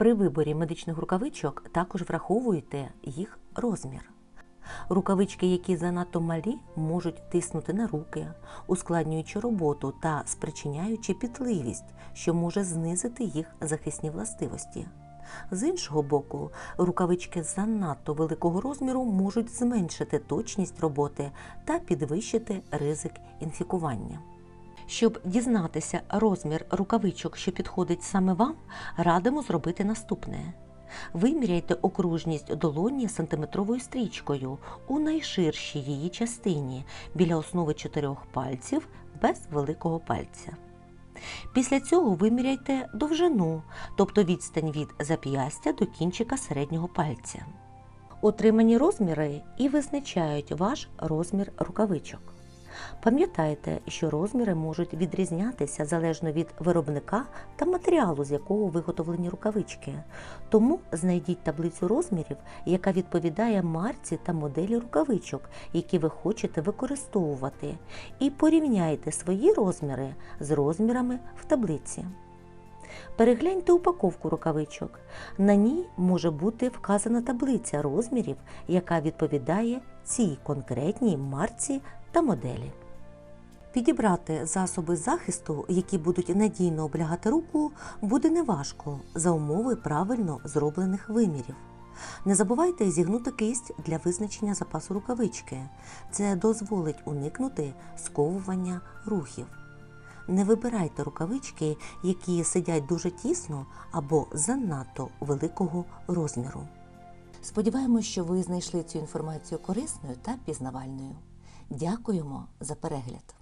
При виборі медичних рукавичок також враховуйте їх розмір. Рукавички, які занадто малі, можуть тиснути на руки, ускладнюючи роботу та спричиняючи пітливість, що може знизити їх захисні властивості. З іншого боку, рукавички занадто великого розміру можуть зменшити точність роботи та підвищити ризик інфікування. Щоб дізнатися розмір рукавичок, що підходить саме вам, радимо зробити наступне. Виміряйте окружність долоні сантиметровою стрічкою у найширшій її частині біля основи чотирьох пальців без великого пальця. Після цього виміряйте довжину, тобто відстань від зап'ястя до кінчика середнього пальця. Отримані розміри і визначають ваш розмір рукавичок. Пам'ятайте, що розміри можуть відрізнятися залежно від виробника та матеріалу, з якого виготовлені рукавички. Тому знайдіть таблицю розмірів, яка відповідає марці та моделі рукавичок, які ви хочете використовувати, і порівняйте свої розміри з розмірами в таблиці. Перегляньте упаковку рукавичок. На ній може бути вказана таблиця розмірів, яка відповідає цій конкретній марці та моделі. Підібрати засоби захисту, які будуть надійно облягати руку, буде неважко за умови правильно зроблених вимірів. Не забувайте зігнути кисть для визначення запасу рукавички. Це дозволить уникнути сковування рухів. Не вибирайте рукавички, які сидять дуже тісно або занадто великого розміру. Сподіваємось, що ви знайшли цю інформацію корисною та пізнавальною. Дякуємо за перегляд!